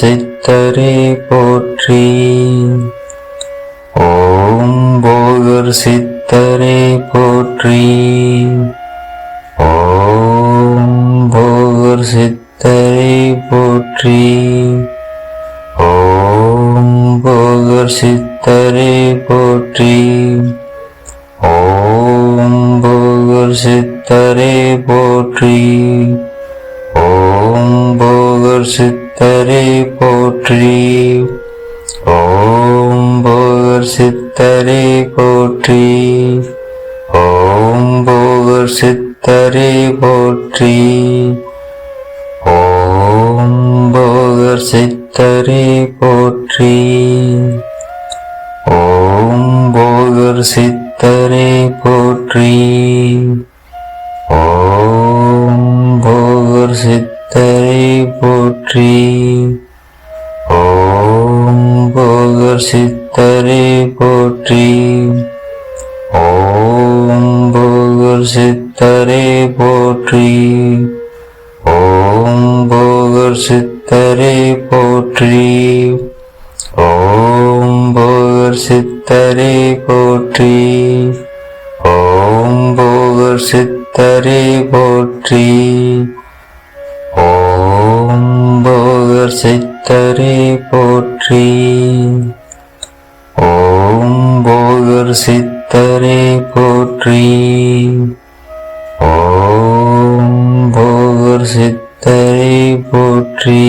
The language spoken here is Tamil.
சித்தரே போற்றி. ஓம் போகர் சித்தரே போற்றி. ஓம் போகர் சித்தரே போற்றி. ஓம் போகர் சித்தரே போற்றி. ஓம் போகர் சித்தரே போற்றி. ஓம் போகர் சித்த சித்தரே போற்றி. ஓம் போகர் சித்தரே போற்றி. ஓம் போகர் சித்தரே போற்றி. ஓம் போகர் சித்தரே போற்றி. ஓம் போகர் சித்தரே போற்றி. போற்றி. ஓம் போகர் சித்தரே போற்றி. ஓம் போகர் சித்தரே போற்றி. ஓம் போகர் சித்தரே போற்றி. ஓம் போகர் சித்தரே போற்றி. ஓம் போகர் சித்தரே போற்றி. ஓம் போகர் சித்தரே போற்றி. ஓம் போகர் சித்தரே போற்றி. ஓம் போகர் சித்தரே போற்றி.